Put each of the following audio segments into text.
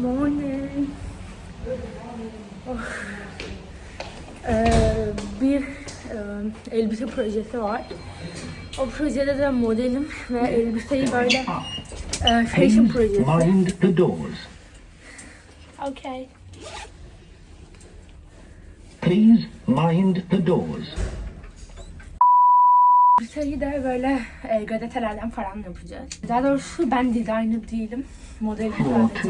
Morning. Oh. Ee, bir e, elbise projesi var. O projede de modelim ve elbiseyi böyle e, fashion Please projesi. mind the doors. Okay. Please mind the doors. Elbiseyi de böyle e, gazetelerden falan yapacağız. Daha doğrusu ben designer değilim. Modelim sadece.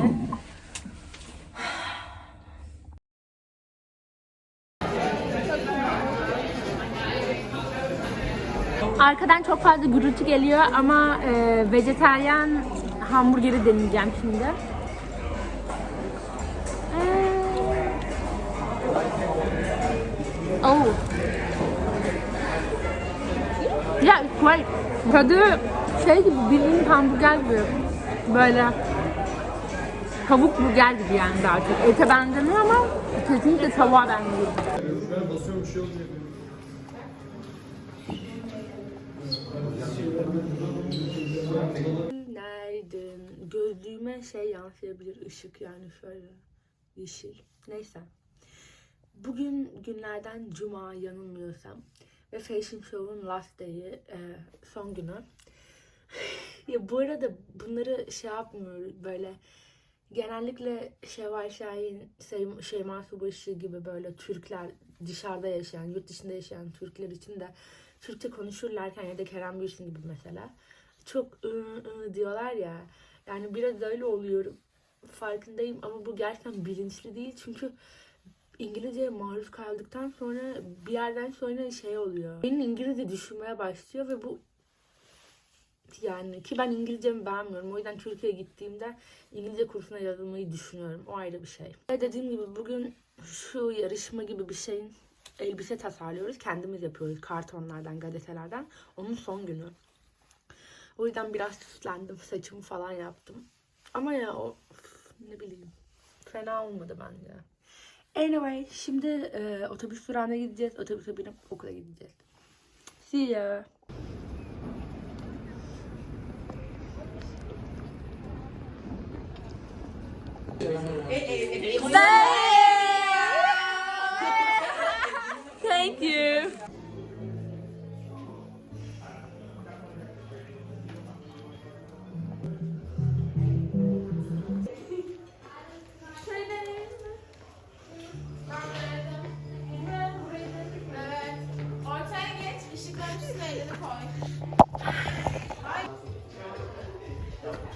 Arkadan çok fazla gürültü geliyor ama e, vejeteryan hamburgeri deneyeceğim şimdi. Ee, Oh. Vay tadı şey gibi bildiğin hamburger gibi böyle tavuk burger gibi yani daha çok. Ete benzemiyor ama kesinlikle tavuğa benziyor. Gözlüğüme şey yansıyabilir ışık yani şöyle yeşil. Neyse. Bugün günlerden cuma yanılmıyorsam ve Fashion Show'un last day'i e, son günü. ya bu arada bunları şey yapmıyoruz böyle genellikle Şevval Şahin, Şey- Şeyma Subaşı gibi böyle Türkler dışarıda yaşayan, yurt dışında yaşayan Türkler için de Türkçe konuşurlarken ya da Kerem Bürsin gibi mesela çok ı, ı diyorlar ya. Yani biraz öyle oluyorum. Farkındayım ama bu gerçekten bilinçli değil çünkü İngilizceye maruz kaldıktan sonra bir yerden sonra şey oluyor. Benim İngilizce düşünmeye başlıyor ve bu yani ki ben İngilizcemi beğenmiyorum. O yüzden Türkiye'ye gittiğimde İngilizce kursuna yazılmayı düşünüyorum. O ayrı bir şey. Ve dediğim gibi bugün şu yarışma gibi bir şeyin elbise tasarlıyoruz. Kendimiz yapıyoruz kartonlardan, gazetelerden. Onun son günü. O yüzden biraz süslendim. Saçımı falan yaptım. Ama ya o ne bileyim fena olmadı bence. Anyway şimdi e, otobüs durağına gideceğiz. Otobüse binip okula gideceğiz. See ya. Thank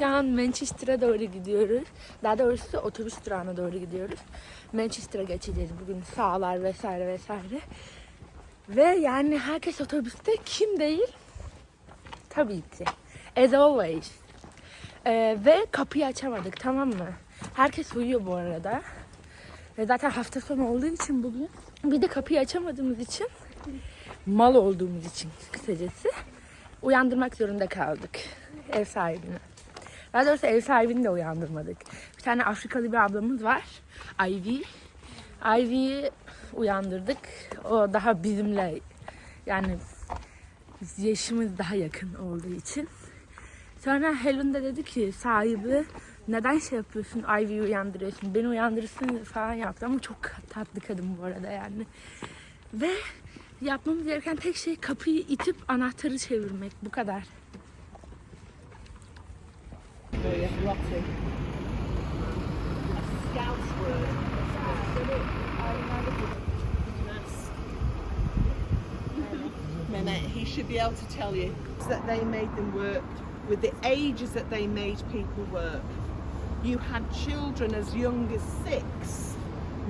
Şu an Manchester'a doğru gidiyoruz. Daha doğrusu otobüs durağına doğru gidiyoruz. Manchester'a geçeceğiz bugün sağlar vesaire vesaire. Ve yani herkes otobüste kim değil? Tabii ki. As always. Ee, ve kapıyı açamadık tamam mı? Herkes uyuyor bu arada. Ve zaten hafta sonu olduğu için bugün. Bir de kapıyı açamadığımız için mal olduğumuz için kısacası uyandırmak zorunda kaldık ev sahibini. Daha doğrusu ev sahibini de uyandırmadık. Bir tane Afrikalı bir ablamız var. Ivy. Ivy'yi uyandırdık. O daha bizimle yani yaşımız daha yakın olduğu için. Sonra Helen de dedi ki sahibi neden şey yapıyorsun Ivy'yi uyandırıyorsun beni uyandırırsın falan yaptı ama çok tatlı kadın bu arada yani. Ve yapmamız gereken tek şey kapıyı itip anahtarı çevirmek bu kadar. He should be able to tell you that they made them work with the ages that they made people work. You had children as young as six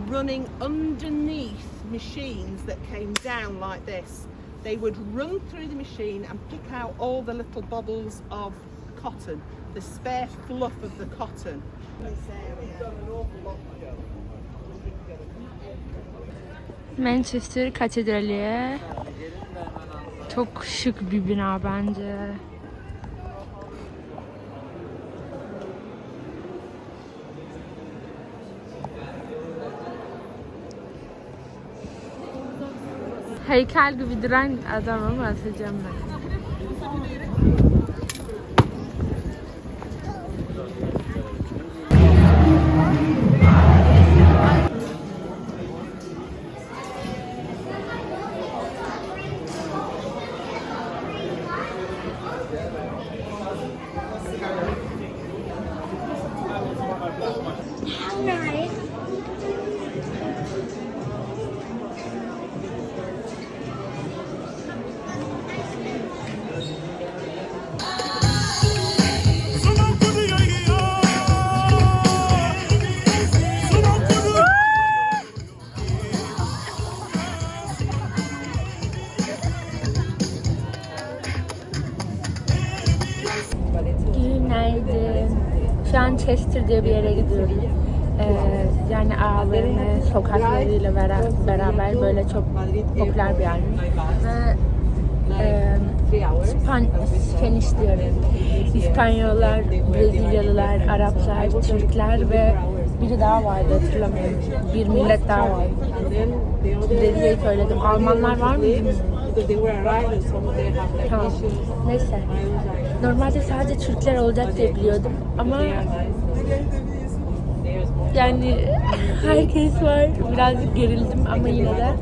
running underneath machines that came down like this. They would run through the machine and pick out all the little bubbles of cotton, the spare fluff of the cotton. Manchester Katedrali. Çok şık bir bina bence. Heykel gibi duran adama mı atacağım ben? Şu an Chester diye bir yere gidiyoruz. Ee, yani AVM sokaklarıyla bera- beraber böyle çok popüler bir yer. Ve e, Spanish diyorum. İspanyollar, Brezilyalılar, Araplar, Türkler ve biri daha vardı hatırlamıyorum. Bir millet daha var. Brezilya'yı söyledim. Almanlar var mı? bilmiyorum. Tamam. Neyse. Normalde sadece Türkler olacak diye biliyordum ama yani herkes var. Birazcık gerildim ama yine de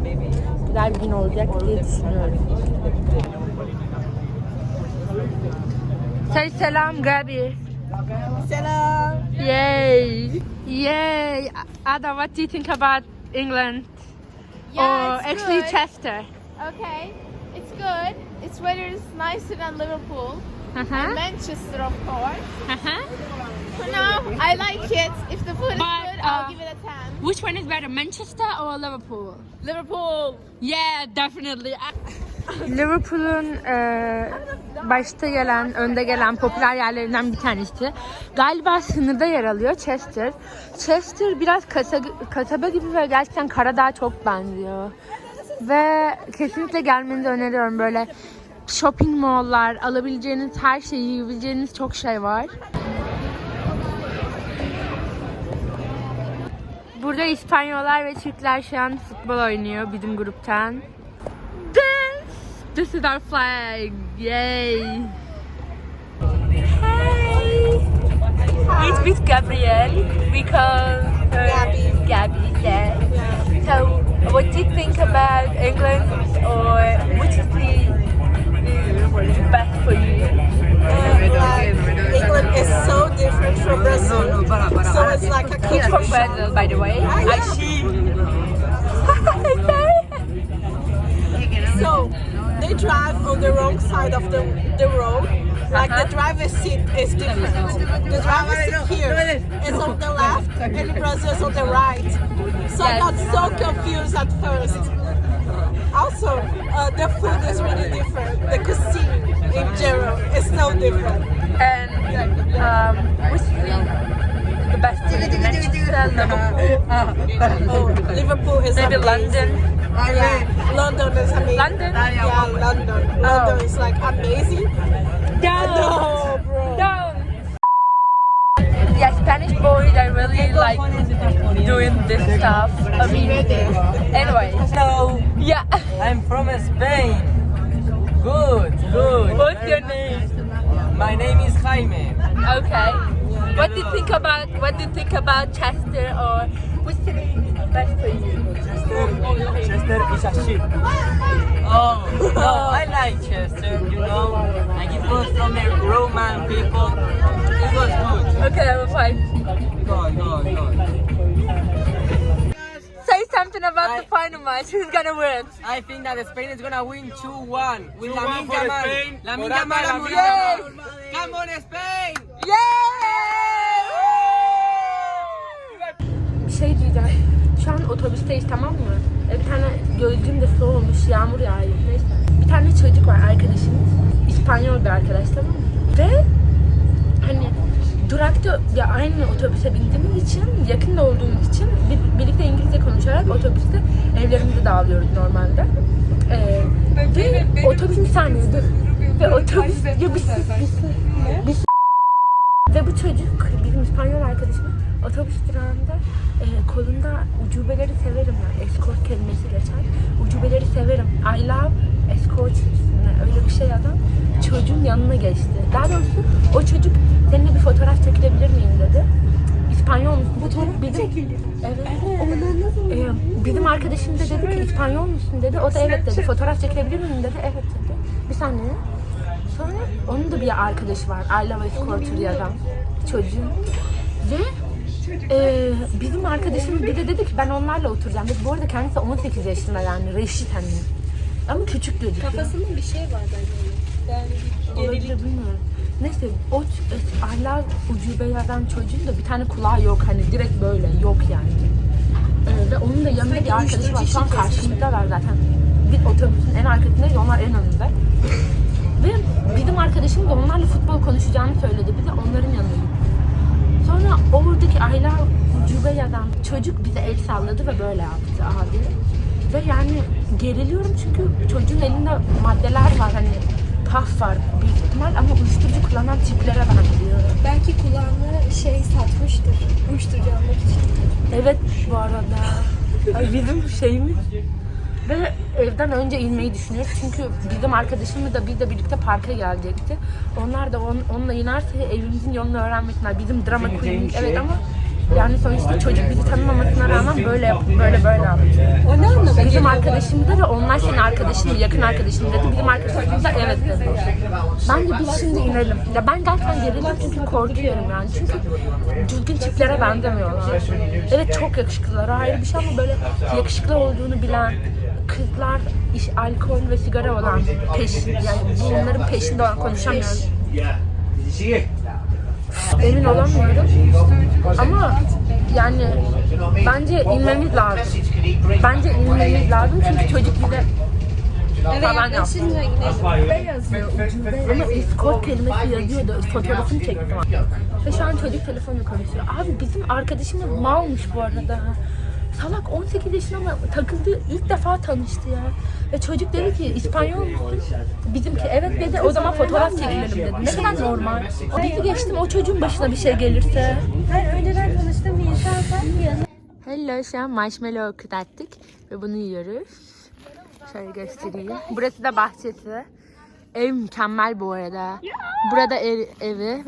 güzel bir gün olacak diye düşünüyorum. Say selam Gabi. Selam. Yay! Yay! Ada, what do you think about England? Yeah, or it's actually good. Chester? Okay, it's good. Its weather is nicer than Liverpool. Uh-huh. Manchester, of course. Uh-huh. For now, I like it. If the food is But, good, I'll uh, give it a 10. Which one is better, Manchester or Liverpool? Liverpool. Yeah, definitely. Liverpool'un e, başta gelen, önde gelen popüler yerlerinden bir tanesi. Galiba sınırda yer alıyor Chester. Chester biraz kasa, kasaba gibi ve gerçekten Karadağ'a çok benziyor. Ve kesinlikle gelmenizi öneriyorum. Böyle shopping mall'lar, alabileceğiniz her şeyi, yiyebileceğiniz çok şey var. Burada İspanyollar ve Türkler şu an futbol oynuyor bizim gruptan. This, this is our flag. Yay. Hi. It's with Gabrielle. We call her Gabby. Gabby, yeah. What do you think about England, or which is the, the best for you? Um, England is so different from Brazil. So it's like a He's from. Brazil, by the way. Ah, I see. So they drive on the wrong side of the, the road. Like the uh-huh. driver's seat is different. The driver's seat here is on the left and Brazil is on the right. So I got so confused at first. Also, uh, the food is really different. The cuisine in general is so different. and um, which is the, best city? Manchester, Liverpool, Oh, Liverpool is maybe amazing. London. Yeah, London is amazing. London? Yeah, London. London is like amazing. No, Spanish boys are really like doing this stuff. I mean, anyway. So Yeah. I'm from Spain. Good, good. What's your name? My name is Jaime. Okay. What do you think about what do you think about Chester or city is best for you? Chester is a shit. Oh, no, I like Chester, you know. Like it was from the Roman people. It was good. Okay, I'm fine. Go on, go on, go on. Say something about I- the final match. Who's gonna win? I think that Spain is gonna win 2-1 with 2-1 Lamin for Yamal. Spain. Lamin Morata, Yamal, Lamin Lamin Come on, Spain! Bir şey diyeceğim. Otobüsteyiz tamam mı? E, bir tane gözlüğüm de soğumuş, yağmur yağıyor. Neyse. Bir tane çocuk var arkadaşımız. İspanyol bir arkadaş tamam mı? Ve hani durakta ya aynı otobüse bindiğimiz için, yakında olduğumuz için bir- birlikte İngilizce konuşarak otobüste evlerimize dağılıyoruz normalde. Ee, ve otobüs bir saniye dur. Ve otobüs ya bir sus bir sus. Ve bu çocuk bizim İspanyol arkadaşımız otobüs durağında e, kolunda ucubeleri severim yani escort kelimesi geçer. Ucubeleri severim. I love escort üstüne öyle bir şey adam çocuğun yanına geçti. Daha doğrusu o çocuk seninle bir fotoğraf çekilebilir miyim dedi. İspanyol musun? Fotoğraf bizim, Evet. Ee, bizim arkadaşım da dedi ki İspanyol musun dedi. O da evet dedi. Fotoğraf çekilebilir miyim dedi. Evet dedi. Bir saniye. Sonra onun da bir arkadaşı var. I love escorter yazan çocuğun. Ve e, bizim arkadaşım bir de dedi ki ben onlarla oturacağım. Ve bu arada kendisi 18 yaşında yani reşit hani. Ama küçük gözüküyor. Kafasında bir şey var bence. Yani Olabilir bilmiyorum. Neyse o ç- Allah ucube yazan çocuğun da bir tane kulağı yok hani direkt böyle yok yani. Ee, ve onun da yanında bir arkadaşı var. Şu an karşımızdalar zaten. Bir otobüsün en arkasındayız onlar en önünde. Ve bizim arkadaşım da onlarla futbol konuşacağını söyledi. Bize onların yanına. Sonra oradaki Ayla ucube yazan çocuk bize el salladı ve böyle yaptı abi. Ve yani geriliyorum çünkü çocuğun elinde maddeler var hani paf var büyük ihtimal ama uyuşturucu kullanan tiplere benziyor. belki kulağını şey satmıştır. Uyuşturucu almak için. Evet bu arada. Ay, bizim şeyimiz. Ve evden önce inmeyi düşünüyoruz. Çünkü bizim arkadaşımız da biz de birlikte parka gelecekti. Onlar da on, onunla inerse evimizin yolunu öğrenmesinler. Bizim drama queen'imiz evet ama yani sonuçta çocuk bizi tanımamasına rağmen böyle yap, böyle böyle yaptı. O ne anlamı? Bizim arkadaşım da ve onlar senin arkadaşın mı, yakın arkadaşın mı dedi. Bizim arkadaşımız da evet dedi. Bence biz şimdi inelim. Ya ben gerçekten gerildim çünkü korkuyorum yani. Çünkü düzgün tiplere benzemiyorlar. Evet çok yakışıklılar ayrı bir şey ama böyle yakışıklı olduğunu bilen kızlar iş, alkol ve sigara olan peş, yani bunların peşinde olan konuşamıyorum. Emin olamıyorum. Ama yani bence inmemiz lazım. Bence inmemiz lazım çünkü çocuk bize falan yaptı. Ama escort kelimesi yazıyordu. Fotoğrafını çektim. Ve şu an çocuk telefonla konuşuyor. Abi bizim arkadaşımız malmış bu arada. Salak 18 yaşında ama takıldı ilk defa tanıştı ya. Ve çocuk dedi ki İspanyol musun? Bizimki evet dedi o zaman fotoğraf çekilelim dedi. Ne kadar normal. Bizi geçtim o çocuğun başına bir şey gelirse. Ben önceden tanıştığım bir insansa yanına Hello şu an marshmallow kızarttık ve bunu yiyoruz. Şöyle göstereyim. Burası da bahçesi. Ev mükemmel bu arada. Burada ev, evi.